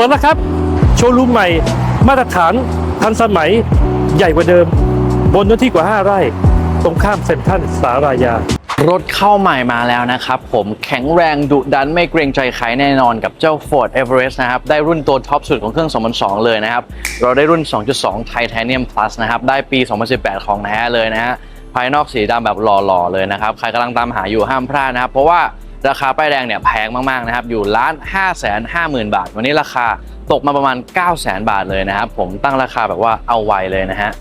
ปิดแล้วครับ โชว์รูมใหม่ มาตรฐานทันสมัยใหญ่กว่าเดิม บนเนื้อที่กว่า 5 ไร่ ตรงข้ามเซ็นทรัลสารายา รถเข้าใหม่มาแล้วนะครับ ผมแข็งแรงดุดันไม่เกรงใจใครแน่นอนกับเจ้า Ford Everest นะครับ ได้รุ่นตัวท็อปสุดของเครื่อง 2002 เลยนะครับ เราได้รุ่น 2.2 Titanium Plus นะครับ ได้ปี 2018 ของแท้เลยนะฮะภายนอกสีดำแบบหล่อๆเลยนะครับ ใครกำลังตามหาอยู่ห้ามพลาดนะครับเพราะว่า ราคาป้ายแดงเนี่ยแพงมากๆนะครับอยู่ล้าน5 5 0 0 0 0 บาท วันนี้ราคาตกมาประมาณ9 0 0 0 0 0 บาทเลยนะครับผมตั้งราคาแบบว่าเอาไวเลยนะฮะ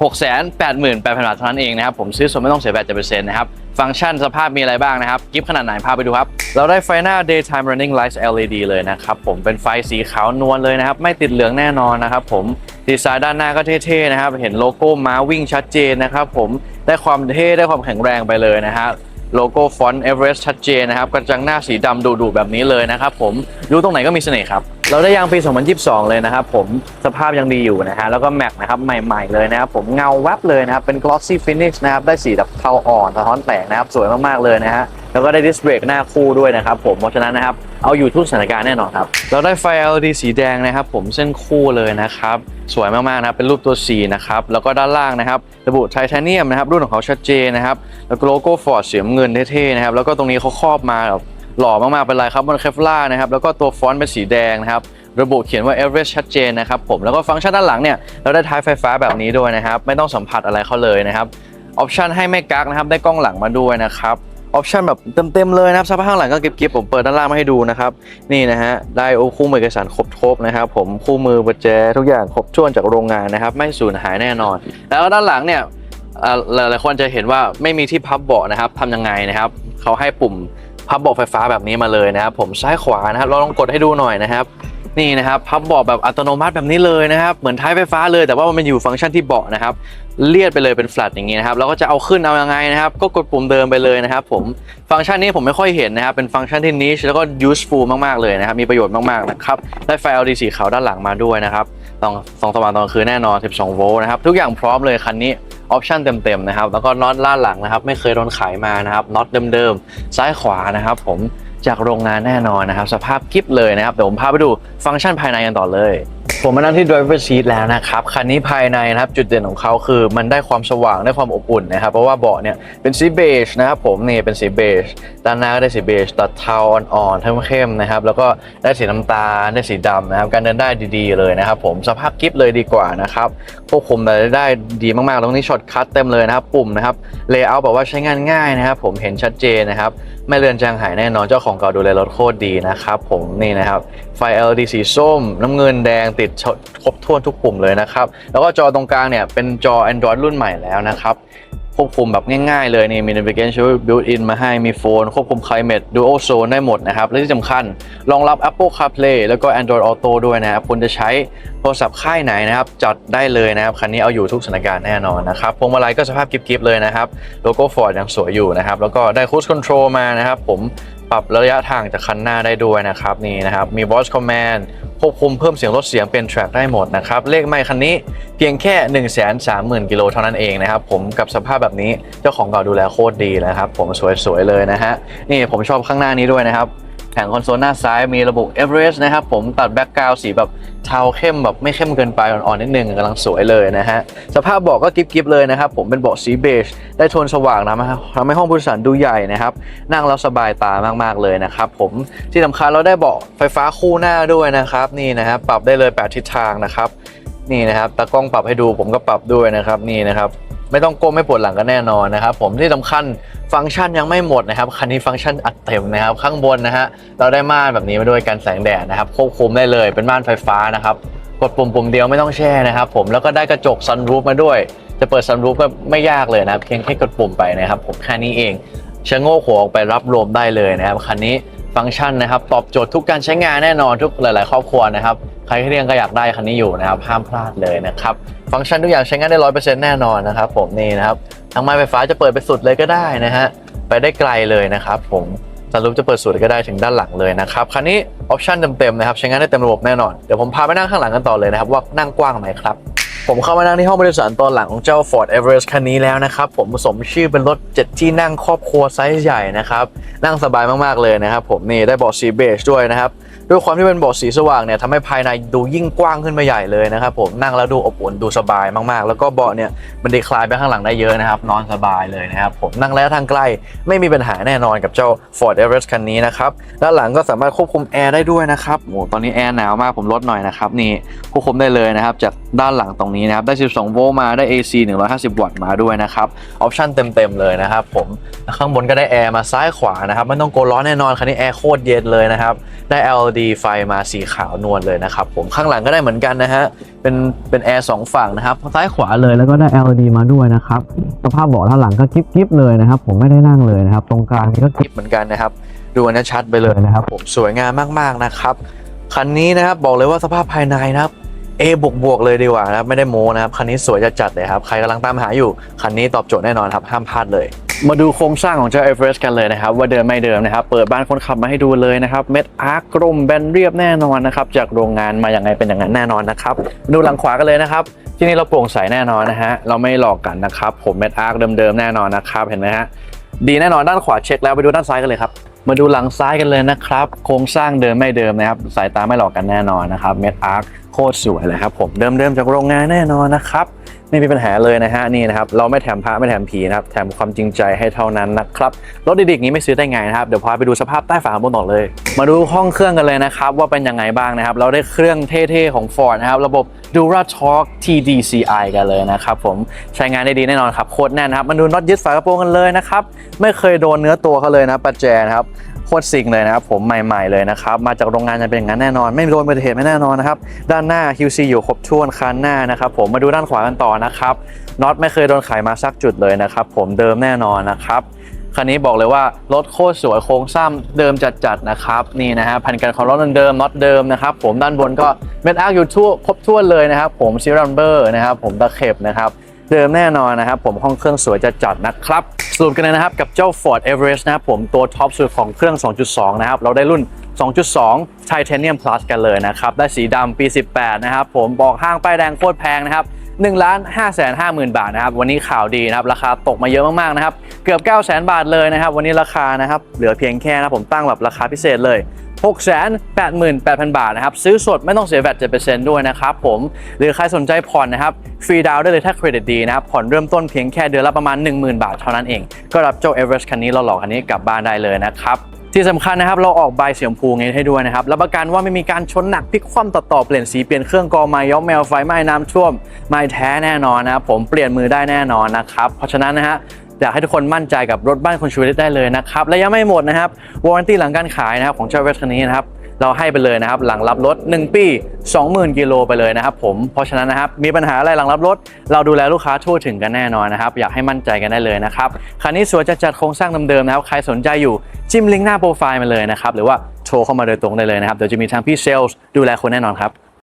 688,000 บาทเท่านั้นเองนะครับผมซื้อสดไม่ต้องเสียแบตเจ็ดเปอร์เซ็นต์นะครับฟังก์ชันสภาพมีอะไรบ้างนะครับ กิฟต์ขนาดไหนพาไปดูครับ เราได้ไฟหน้า daytime running lights LED เลยนะครับผมเป็นไฟสีขาวนวลเลยนะครับ ไม่ติดเหลืองแน่นอนนะครับผมดีไซน์ด้านหน้าก็เท่ๆนะครับ เห็นโลโก้ม้าวิ่งชัดเจนนะครับผมได้ความเท่ได้ความแข็งแรงไปเลยนะฮะ โลโก้ฟอนต์เอเวอเรสต์ชัดเจนนะครับกระจังหน้าสีดำดุๆแบบนี้เลยนะครับผมดูตรงไหนก็มีเสน่ห์ครับ เราได้ยางปี 2022 เลยนะครับผมสภาพยังดีอยู่นะฮะแล้วก็แม็กนะครับใหม่ๆเลยนะครับผมเงาแวบเลยนะครับเป็น glossy finish นะครับได้สีแบบเทาอ่อนสะท้อนแสงนะครับสวยมากๆเลยนะฮะแล้วก็ได้ดิสเบรกหน้าคู่ด้วยนะครับผมเพราะฉะนั้นนะครับเอาอยู่ทุกสถานการณ์แน่นอนครับเราได้ไฟ LED สีแดงนะครับ ผมเส้นคู่เลยนะครับสวยมากๆนะครับเป็นรูปตัว C นะครับแล้วก็ด้านล่างนะครับระบุไทเทเนียมนะครับรุ่นของเขาชัดเจนนะครับแล้วก็โลโก้ฟอร์ดสีน้ำเงินเท่ๆนะครับแล้วก็ตรงนี้เขาครอบมาแบบหล่อมากๆเป็นลายครับบนเคฟล่านะครับแล้วก็ตัวฟอนต์เป็นสีแดงนะครับระบุเขียนว่า Everest ชัดเจนนะครับผมแล้วก็ฟังก์ชันด้านหลังเนี่ยเราได้ท้ายไฟฟ้าแบบนี้ด้วยนะครับไม่ต้องสัมผัสอะไรเขาเลยนะครับออปชันให้ไม่กักนะครับได้กล้องหลังมาด้วยนะครับ ออปชันแบบเต็มๆเลยนะครับสภาพข้างหลังก็เก็บๆผมเปิดด้านล่างมาให้ดูนะครับนี่นะฮะได้คู่มือเอกสารครบๆนะครับผมคู่มือประแจทุกอย่างครบถ้วนจากโรงงานนะครับไม่สูญหายแน่นอน แล้วด้านหลังเนี่ยหลายๆคนจะเห็นว่าไม่มีที่พับเบาะนะครับทำยังไงนะครับเขาให้ปุ่มพับเบาะไฟฟ้าแบบนี้มาเลยนะครับผมซ้ายขวานะครับเราลองกดให้ดูหน่อยนะครับ นี่นะครับพับเบาะแบบอัตโนมัติแบบนี้เลยนะครับเหมือนท้ายไฟฟ้าเลยแต่ว่ามันอยู่ฟังก์ชันที่เบาะนะครับเลียดไปเลยเป็น flat อย่างนี้นะครับแล้วก็จะเอาขึ้นเอายังไงนะครับ ก็กดปุ่มเดิมไปเลยนะครับ ผมฟังก์ชันนี้ผมไม่ค่อยเห็นนะครับ เป็นฟังก์ชันที่ niche แล้วก็ useful มากๆเลยนะครับ มีประโยชน์มากๆนะครับได้ไฟ LED สีขาวด้านหลังมาด้วยนะครับตองสองสว่างตอนคืนแน่นอน 12 โวลต์นะครับทุกอย่างพร้อมเลยคันนี้ออปชันเต็มๆนะครับแล้วก็น็อตด้าหลังนะครับ ไม่เคยโดนขายมานะครับน็อตเดิมๆซ้ายขวานะครับ ผม จากโรงงานแน่นอนนะครับ สภาพกิฟเลยนะครับเดี๋ยวผมพาไปดูฟังก์ชันภายในกันต่อเลย ผมมานั่งที่ driver seat แล้วนะครับ คันนี้ภายในนะครับ จุดเด่นของเขาคือมันได้ความสว่างได้ความอบอุ่นนะครับ เพราะว่าเบาะเนี่ยเป็นสีเบจนะครับผมนี่เป็นสีเบจด้านหน้าก็ได้สีเบจตัดเทาอ่อนๆเข้มๆนะครับ แล้วก็ได้สีน้ำตาลได้สีดำนะครับ การเดินได้ดีๆเลยนะครับ ผมสภาพกิฟเลยดีกว่านะครับควบคุมได้ดีมากๆตรงนี้ช็อตคัทเต็มเลยนะครับ ปุ่มนะครับเลเยอร์แบบว่าใช้งานง่ายนะครับ ผมเห็นชัดเจนนะครับไม่เลือนจางหายแน่นอนเจ้าของเก่าดูแลรถโคตรดีนะครับผมนี่นะครับไฟ LED สีส้ม น้ำเงินแดงติดครบถ้วนทุกปุ่มเลยนะครับ แล้วก็จอตรงกลางเนี่ยเป็นจอ Android รุ่นใหม่แล้วนะครับ ควบคุมแบบง่ายๆเลยนี่มี navigation built-in มาให้มีโฟน ควบคุม climate dual zone ได้หมดนะครับ และที่สำคัญรองรับ Apple CarPlay แล้วก็ Android Auto ด้วยนะครับ คุณจะใช้โทรศัพท์ค่ายไหนนะครับ จัดได้เลยนะครับ คันนี้เอาอยู่ทุกสถานการณ์แน่นอนนะครับพวงมาลัยก็สภาพกิฟๆเลยนะครับโลโก้ Ford ยังสวยอยู่นะครับแล้วก็ได้ Cruise Control มานะครับ ผมปรับระยะทางจากคันหน้าได้ด้วยนะครับนี่นะครับมี Voice Command ควบคุมเพิ่มเสียงลดเสียงเป็น track ได้หมดนะครับ เลขไม่คันนี้เพียงแค่ 1 3 0 0 0 0กิโลเท่านั้นเองนะครับ ผมกับสภาพแบบนี้เจ้าของเก่าดูแลโคตรดีนะครับ ผมสวยๆเลยนะฮะนี่ผมชอบข้างหน้านี้ด้วยนะครับ งคอนโซลหน้าซ้ายมีระบบ Everest นะครับ ผมตัดแบ็กกราวสีแบบเทาเข้มแบบไม่เข้มเกินไปอ่อนๆนิดนึงกำลังสวยเลยนะฮะ สภาพเบาะก็กิฟๆเลยนะครับ ผมเป็นเบาะสีเบจได้โทนสว่างนะครับทำให้ห้องผู้โดยสารดูใหญ่นะครับ นั่งแล้วสบายตามากๆเลยนะครับผมที่สำคัญเราได้เบาะไฟฟ้าคู่หน้าด้วยนะครับ นี่นะครับปรับได้เลยแปดทิศทางนะครับ นี่นะครับตากล้องปรับให้ดูผมก็ปรับด้วยนะครับนี่นะครับ ไม่ต้องก้มไม่ปวดหลังก็แน่นอนนะครับผมที่สำคัญฟังก์ชันยังไม่หมดนะครับคันนี้ฟังก์ชันอัดเต็มนะครับ ข้างบนนะฮะเราได้ม่านแบบนี้มาด้วยกันแสงแดดนะครับควบคุมได้เลยเป็นม่านไฟฟ้านะครับกดปุ่มปุ่มเดียวไม่ต้องแช่นะครับผมแล้วก็ได้กระจกซันรูฟมาด้วย จะเปิดซันรูฟก็ไม่ยากเลยนะครับเพียงแค่กดปุ่มไปนะครับผมแค่นี้เองชะโงกหัวออกไปรับลมได้เลยนะครับคันนี้ฟังก์ชันนะครับตอบโจทย์ทุกการใช้งานแน่นอนทุกหลาย ๆ ครอบครัวนะครับ ใครที่ยังก็อยากได้คันนี้อยู่นะครับห้ามพลาดเลยนะครับฟังก์ชันทุกอย่างใช้งานได้ร้อยเปอร์เซ็นต์แน่นอนนะครับผมนี่นะครับทางไม้ไฟฟ้าจะเปิดไปสุดเลยก็ได้นะฮะไปได้ไกลเลยนะครับผมสรุปจะเปิดสุดก็ได้ถึงด้านหลังเลยนะครับคันนี้ออปชันเต็มๆนะครับใช้งานได้เต็มระบบแน่นอน เดี๋ยวผมพาไปนั่งข้างหลังกันต่อเลยนะครับว่านั่งกว้างไหมครับ ผมเข้ามานั่งที่ห้องบริษัทตอนหลังของเจ้า Ford Everest คันนี้แล้วนะครับ ผมสมชื่อเป็นรถ 7 ที่นั่งครอบครัวไซส์ใหญ่นะครับ นั่งสบายมาก ๆ เลยนะครับ ผมนี่ได้เบาะสีเบจด้วยนะครับ ด้วยความที่เป็นเบาะสีสว่างเนี่ยทำให้ภายในดูยิ่งกว้างขึ้นไปใหญ่เลยนะครับ ผมนั่งแล้วดูอบอุ่นดูสบายมากๆ แล้วก็เบาะเนี่ยมันดีคลายไปข้างหลังได้เยอะนะครับนอนสบายเลยนะครับผมนั่งระยะทางไกลไม่มีปัญหาแน่นอนกับเจ้า Ford Everest คันนี้นะครับด้านหลังก็สามารถควบคุมแอร์ได้ด้วยนะครับโอ้ตอนนี้แอร์หนาวมากผมลดหน่อยนะครับนี่ควบคุมได้เลยนะครับจากด้านหลังตรงนี้นะครับ ได้ 12 โวลต์มาได้ AC 150 วัตต์มาด้วยนะครับ ออปชั่นเต็ม ๆ เลยนะครับผมข้างบนก็ได้แอร์มาซ้ายขวานะครับ ไม่ต้องโกร้อนแน่นอน คันนี้แอร์โคตรเย็นเลยนะครับ ได้ LED ไฟมาสีขาวนวลเลยนะครับผมข้างหลังก็ได้เหมือนกันนะฮะ เป็นเป็นแอร์สองฝั่งนะครับซ้ายขวาเลยแล้วก็ได้ LED มาด้วยนะครับสภาพเบาะด้านหลังก็กิ๊บกิ๊บเลยนะครับ ผมไม่ได้นั่งเลยนะครับ ตรงกลางนี่ก็กิ๊บเหมือนกันนะครับดูอันนี้ชัดไปเลยนะครับ ผมสวยงามมากๆนะครับคันนี้นะครับบอกเลยว่าสภาพภายในนะครับ A บวกบวกๆเลยดีกว่านะครับไม่ได้โม้นะครับคันนี้สวยจะจัดเลยครับ ใครกำลังตามหาอยู่ คันนี้ตอบโจทย์แน่นอนครับ ห้ามพลาดเลย มาดูโครงสร้างของเจ้า Everest กันเลยนะครับ ว่าเดิมไม่เดิมนะครับ เปิดบ้านคนขับมาให้ดูเลยนะครับ เม็ดอาร์กลมแบนเรียบแน่นอนนะครับ จากโรงงานมาอย่างไงเป็นอย่างนั้นแน่นอนนะครับ ดูหลังขวากันเลยนะครับ ที่นี่เราโปร่งใสแน่นอนนะฮะเราไม่หลอกกันนะครับผมเม็ดอาร์กเดิมๆแน่นอนนะครับเห็นไหมฮะดีแน่นอนด้านขวาเช็คแล้วไปดูด้านซ้ายกันเลยครับมาดูหลังซ้ายกันเลยนะครับ โครงสร้างเดิมไม่เดิมนะครับ สายตาไม่หลอกกันแน่นอนนะครับเม็ดอาร์ค โคตรสวยเลยครับผมเดิมๆจากโรงงานแน่นอนนะครับ ไม่มีปัญหาเลยนะฮะนี่นะครับ เราไม่แถมพระไม่แถมผีนะครับ แถมความจริงใจให้เท่านั้นนะครับรถดีๆอย่างนี้ไม่ซื้อได้ไงนะครับ เดี๋ยวพาไปดูสภาพใต้ฝาบนต่อเลย มาดูห้องเครื่องกันเลยนะครับ ว่าเป็นยังไงบ้างนะครับ เราได้เครื่องเท่ๆของ Ford นะครับ ระบบ Dura Torque TDCI กันเลยนะครับผมใช้งานได้ดีแน่นอนครับโคตรแน่นนะครับมาดูน็อตยึดฝากระโปรงกันเลยนะครับไม่เคยโดนเนื้อตัวเขาเลยนะครับประแจนะครับ โคตรซิงเลยนะครับผมใหม่ๆเลยนะครับมาจากโรงงานจะเป็นอย่างนั้นแน่นอน ไม่โดนอุบัติเหตุไม่แน่นอนนะครับด้านหน้า QC อยู่ครบถ้วนคันหน้านะครับผมมาดูด้านขวากันต่อนะครับน็อตไม่เคยโดนไขมาสักจุดเลยนะครับผมเดิมแน่นอนนะครับคันนี้บอกเลยว่ารถโคตรสวยโครงสร้างเดิมจัดๆนะครับนี่นะฮะพันกันของรถเดิมน็อตเดิมนะครับผมด้านบนก็เม็ดอาร์คอยู่ทั่วครบถ้วนเลยนะครับผมซีรัมเบอร์นะครับผมตะเข็บนะครับ เดิมแน่นอนนะครับผมห้องเครื่องสวยจะจัดนะครับสรุปกันเลยนะครับกับเจ้า Ford Everest นะครับผมตัวท็อปสุดของเครื่อง 2.2 นะครับ เราได้รุ่น 2.2 Titanium Plus กันเลยนะครับ ได้สีดำปี 18 นะครับ ผมบอกห้างป้ายแดงโคตรแพงนะครับ1ล้าน5แสน5หมื่นบาทนะครับ วันนี้ข่าวดีนะครับ ราคาตกมาเยอะมากๆนะครับ เกือบ9 0 0แสนบาทเลยนะครับ วันนี้ราคานะครับ เหลือเพียงแค่นะผมตั้งแบบราคาพิเศษเลย 688,000 บาทนะครับ ซื้อสดไม่ต้องเสียแวต7%ด้วยนะครับผมหรือใครสนใจผ่อนนะครับ ฟรีดาวน์ได้เลยถ้าเครดิตดีนะครับ ผ่อนเริ่มต้นเพียงแค่เดือนละประมาณ 10,000 บาทเท่านั้นเอง ก็รับเจ้า Everest คันนี้เราหลอกคันนี้กลับบ้านได้เลยนะครับที่สำคัญนะครับเราออกใบเสีชมพูไงให้ด้วยนะครับรับประกันว่าไม่มีการชนหนักพลิกคว่ำต่อต่อเปลี่ยนสีเปลี่ยนเครื่องกองไม้ย้อมแมวไฟไหม้น้ำท่วมไม่แท้แน่นอนนะครับผมเปลี่ยนมือได้แน่นอนนะครับเพราะฉะนั้นนะฮะ อยากให้ทุกคนมั่นใจกับรถบ้านคุณชูวิทย์ได้เลยนะครับ และยังไม่หมดนะครับวารันตี้หลังการขายนะครับของเจ้าเวสคันนี้นะครับเราให้ไปเลยนะครับหลังรับรถ 1 ปี 20,000 กิโลไปเลยนะครับผมเพราะฉะนั้นนะครับมีปัญหาอะไรหลังรับรถ เราดูแลลูกค้าทั่วถึงกันแน่นอนนะครับ อยากให้มั่นใจกันได้เลยนะครับคันนี้สวยจะจัดโครงสร้างเดิมๆนะครับ ใครสนใจอยู่จิ้มลิงก์หน้าโปรไฟล์มาเลยนะครับ หรือว่าโทรเข้ามาโดยตรงได้เลยนะครับเดี๋ยวจะมีทางพี่เซลส์ดูแลคนแน่นอนครับ